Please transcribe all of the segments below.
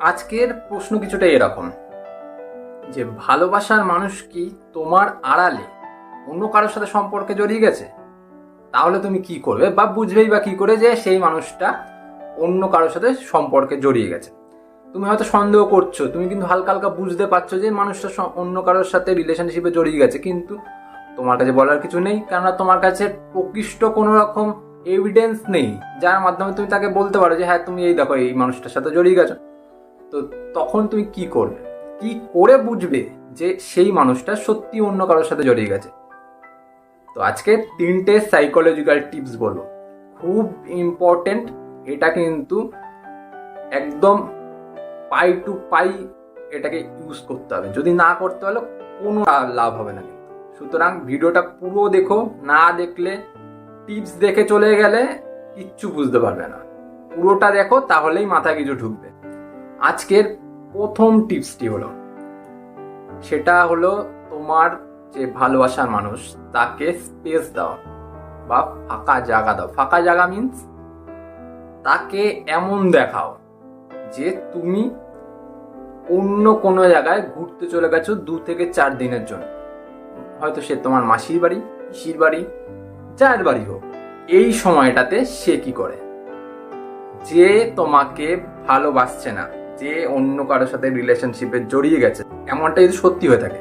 আজকের প্রশ্ন কিছুটা এরকম। যে ভালোবাসার মানুষ কি তোমার আড়ালে অন্য কারোর সাথে সম্পর্কে জড়িয়ে গেছে? তাহলে তুমি কি করবে বা বুঝবেই বা কি করে যে সেই মানুষটা অন্য কারোর সাথে সম্পর্কে জড়িয়ে গেছে। তুমি হয়তো সন্দেহ করছ, তুমি কিন্তু হালকা হালকা বুঝতে পারছ যে মানুষটা অন্য কারোর সাথে রিলেশনশিপে জড়িয়ে গেছে, কিন্তু তোমার কাছে বলার কিছু নেই, কেননা তোমার কাছে প্রকৃষ্ট কোনো রকম এভিডেন্স নেই, যার মাধ্যমে তুমি তাকে বলতে পারো যে হ্যাঁ তুমি এই দেখো, এই মানুষটার সাথে জড়িয়ে গেছো। তো তখন তুমি কি করবে কি করে বুঝবে যে সেই মানুষটা সত্যি অন্য কারোর সাথে জড়িয়ে গেছে? তো আজকে তিনটে সাইকোলজিক্যাল টিপস বলব। খুব ইম্পর্টেন্ট এটা কিন্তু একদম পাই টু পাই এটাকে ইউজ করতে হবে। যদি না করতে হলে কোনো লাভ হবে না কিন্তু। সুতরাং ভিডিওটা পুরো দেখো, না দেখলে টিপস দেখে চলে গেলে কিচ্ছু বুঝতে পারবে না। পুরোটা দেখো, তাহলেই মাথা কিছু ঢুকবে। আজকের প্রথম টিপসটি হলো, সেটা হলো তোমার যে ভালোবাসার মানুষ, তাকে স্পেস দাও বা ফাঁকা জায়গা দাও। ফাঁকা জায়গা মিন্স তাকে এমন দেখাও যে তুমি অন্য কোনো জায়গায় ঘুরতে চলে গেছো দু থেকে চার দিনের জন্য। হয়তো সে তোমার মাসির বাড়ি, পিসির বাড়ি, যার বাড়ি হোক, এই সময়টাতে সে কি করে? যে তোমাকে ভালোবাসছে না। যে অন্য কারোর সাথে রিলেশনশিপে জড়িয়ে গেছে, এমনটা যদি সত্যি হয়ে থাকে,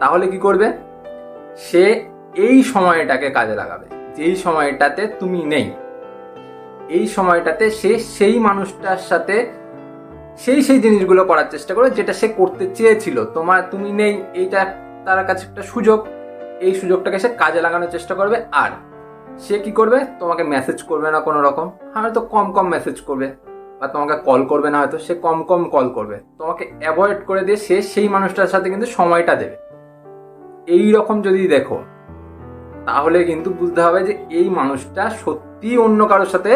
তাহলে কি করবে? সে এই সময়টাকে কাজে লাগাবে, যেই সময়টাতে তুমি নেই। এই সময়টাতে সে সেই মানুষটার সাথে সেই সেই জিনিসগুলো করার চেষ্টা করে যেটা সে করতে চেয়েছিল। তোমার, তুমি নেই, এইটা তার কাছে একটা সুযোগ। এই সুযোগটাকে সে কাজে লাগানোর চেষ্টা করবে। আর সে কি করবে? তোমাকে মেসেজ করবে না কোনো রকম হয়তো কম কম মেসেজ করবে। বা তোমাকে কল করবে না হয়তো, সে কম কম কল করবে। তোমাকে অ্যাভয়েড করে দিয়ে সে সেই মানুষটার সাথে কিন্তু সময়টা দেবে। এই রকম যদি দেখো, তাহলে কিন্তু বুঝতে হবে যে এই মানুষটা সত্যি অন্য কারোর সাথে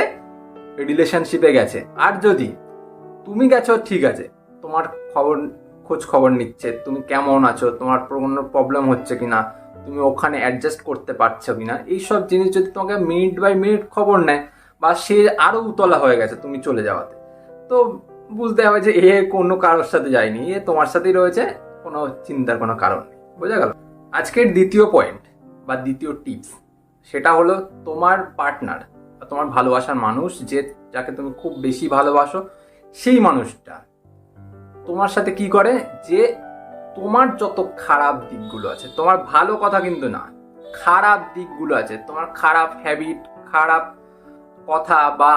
রিলেশনশিপে গেছে। আর যদি তুমি গেছো, ঠিক আছে, তোমার খবর, খোঁজ খবর নিচ্ছে, তুমি কেমন আছো, তোমার কোনো প্রবলেম হচ্ছে কিনা, তুমি ওখানে অ্যাডজাস্ট করতে পারছ কিনা, এইসব জিনিস যদি তোমাকে মিনিট বাই মিনিট খবর নেয়, বা সে আরও উতলা হয়ে গেছে তুমি চলে যাওয়াতে। তো বুঝতে হবে যে এ কোনো কারোর সাথে যায়নি, এ তোমার সাথেই রয়েছে, কোনো চিন্তার কোনো কারণ নেই। বোঝা গেল? আজকের দ্বিতীয় পয়েন্ট বা দ্বিতীয় টিপস সেটা হলো তোমার পার্টনার বা তোমার ভালোবাসার মানুষ যে, যাকে তুমি খুব বেশি ভালোবাসো, সেই মানুষটা তোমার সাথে কি করে? যে তোমার যত খারাপ দিকগুলো আছে, তোমার ভালো কথা কিন্তু না, খারাপ দিকগুলো আছে, তোমার খারাপ হ্যাবিট খারাপ কথা বা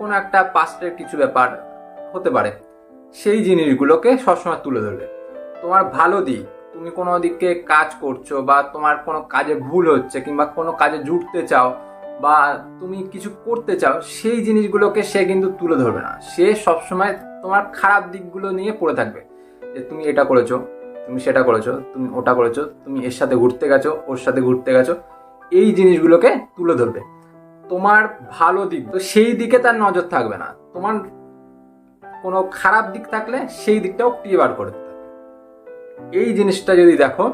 কোনো একটা পাস্টের কিছু ব্যাপার হতে পারে। সেই জিনিসগুলোকে সবসময় তুলে ধরবে। তোমার ভালো দিক, তুমি কোনো দিকে কাজ করছ বা তোমার কোনো কাজে ভুল হচ্ছে কিংবা কোনো কাজে জুটতে চাও বা তুমি কিছু করতে চাও, সেই জিনিসগুলোকে সে কিন্তু তুলে ধরবে না। সে সবসময় তোমার খারাপ দিকগুলো নিয়ে পড়ে থাকবে। যে তুমি এটা করেছ, তুমি সেটা করেছ, তুমি ওটা করেছ, তুমি এর সাথে ঘুরতে গেছো, ওর সাথে ঘুরতে গেছো, এই জিনিসগুলোকে তুলে ধরবে। তোমার ভালো দিক। তো সেই দিকে তার নজর থাকবে না। তোমার কোনো খারাপ দিক থাকলে সেই দিকটাও ক্লিয়ার করে দিতে। এই জিনিসটা যদি দেখো,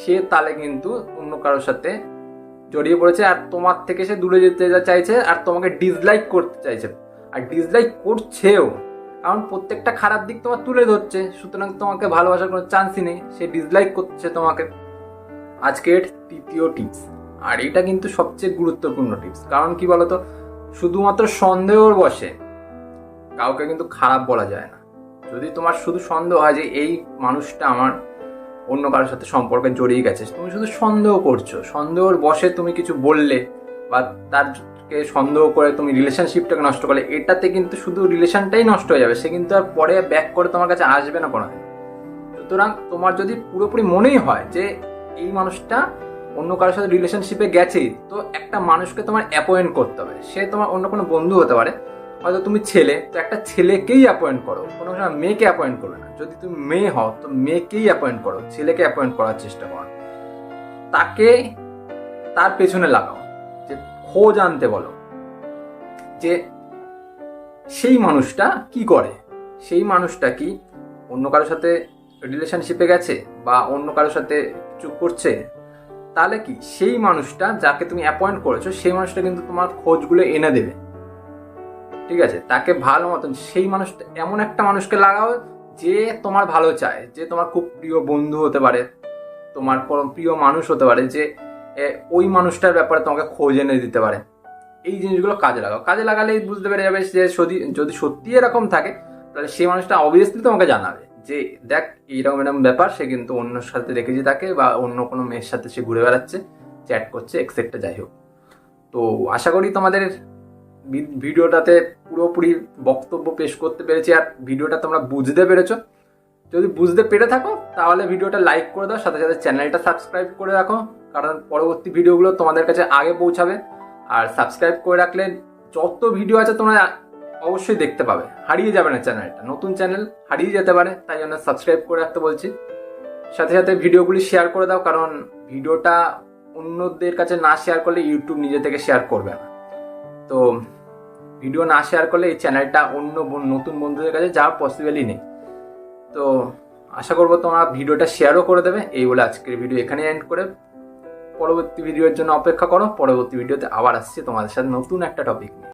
সে তাহলে কিন্তু অন্য কারোর সাথে জড়িয়ে পড়েছে আর তোমার থেকে সে দূরে যেতে চাইছে আর তোমাকে ডিসলাইক করতে চাইছে। আর ডিসলাইক করছেও, কারণ প্রত্যেকটা খারাপ দিক তোমার তুলে ধরছে। সুতরাং তোমাকে ভালোবাসার কোনো চান্সই নেই। সে ডিসলাইক করছে তোমাকে। আজকের তৃতীয় টিপস আর এটা কিন্তু সবচেয়ে গুরুত্বপূর্ণ টিপস কারণ কি বলতো? শুধুমাত্র সন্দেহর বসে কাউকে কিন্তু খারাপ বলা যায় না। যদি তোমার শুধু সন্দেহ হয় যে এই মানুষটা আমার অন্য কারোর সাথে সম্পর্কে জড়িয়ে গেছে, তুমি শুধু সন্দেহ করছ। সন্দেহর বসে তুমি কিছু বললে বা তারকে সন্দেহ করে তুমি রিলেশনশিপটাকে নষ্ট করলে, এটাতে কিন্তু শুধু রিলেশনটাই নষ্ট হয়ে যাবে। সে কিন্তু আর পরে ব্যাক করে তোমার কাছে আসবে না কোনো সুতরাং তোমার যদি পুরোপুরি মনেই হয় যে এই মানুষটা অন্য কারোর সাথে রিলেশনশিপে গেছেই তো একটা মানুষকে তোমার অ্যাপয়েন্ট করতে হবে। সে তোমার অন্য কোনো বন্ধু হতে পারে, হয়তো তুমি ছেলে, তো একটা ছেলেকেই অ্যাপয়েন্ট করো। কোনো সময় মেয়েকে অ্যাপয়েন্ট করবে না। যদি তুমি মেয়ে হও, তো মেয়েকেই অ্যাপয়েন্ট করো, ছেলেকে অ্যাপয়েন্ট করার চেষ্টা করো। তাকে তার পেছনে লাগাও। যে খোঁজ আনতে বলো। যে সেই মানুষটা কি করে? সেই মানুষটা কি অন্য কারোর সাথে রিলেশনশিপে গেছে বা অন্য কারোর সাথে চুপ করছে? তাহলে কি? সেই মানুষটা যাকে তুমি অ্যাপয়েন্ট করেছ, সেই মানুষটা কিন্তু তোমার খোঁজগুলো এনে দেবে। ঠিক আছে? তাকে ভালো মতন, সেই মানুষটা, এমন একটা মানুষকে লাগাও যে তোমার ভালো চায়, যে তোমার খুব প্রিয় বন্ধু হতে পারে, তোমার প্রিয় মানুষ হতে পারে, যে ওই মানুষটার ব্যাপারে তোমাকে খোঁজ এনে দিতে পারে। এই জিনিসগুলো কাজে লাগাও। কাজে লাগালেই বুঝতে পেরে যাবে যে যদি যদি সত্যি এরকম থাকে, তাহলে সেই মানুষটা অবভিয়াসলি তোমাকে জানাবে। যে দেখ, এইরকম এরকম ব্যাপার, সে কিন্তু অন্য সাথে দেখেছি তাকে বা অন্য কোনো মেয়ের সাথে সে ঘুরে বেড়াচ্ছে, চ্যাট করছে এক্সেট্রা যাই হোক। তো আশা করি তোমাদের ভিডিওটাতে পুরোপুরি বক্তব্য পেশ করতে পেরেছি, আর ভিডিওটা তোমরা বুঝতে পেরেছ। যদি বুঝতে পেরে থাকো, তাহলে ভিডিওটা লাইক করে দাও, সাথে সাথে চ্যানেলটা সাবস্ক্রাইব করে রাখো, কারণ পরবর্তী ভিডিওগুলো তোমাদের কাছে আগে পৌঁছাবে। আর সাবস্ক্রাইব করে রাখলে যত ভিডিও আছে তোমরা অবশ্যই দেখতে পাবে। হারিয়ে যাবে না চ্যানেলটা। নতুন চ্যানেল হারিয়ে যেতে পারে, তাই জন্য সাবস্ক্রাইব করে রাখতে বলছি। সাথে সাথে ভিডিওগুলি শেয়ার করে দাও, কারণ ভিডিওটা অন্যদের কাছে না শেয়ার করলে ইউটিউব নিজে থেকে শেয়ার করবে না। তো ভিডিও না শেয়ার করলে এই চ্যানেলটা অন্য নতুন বন্ধুদের কাছে যাওয়ার পসিবলই নেই। তো আশা করব তোমরা ভিডিওটা শেয়ারও করে দেবে। এই বলে আজকের ভিডিও এখানে এন্ড করে। পরবর্তী ভিডিওর জন্য অপেক্ষা করো। পরবর্তী ভিডিওতে আবার আসছি তোমাদের সাথে নতুন একটা টপিক নিয়ে।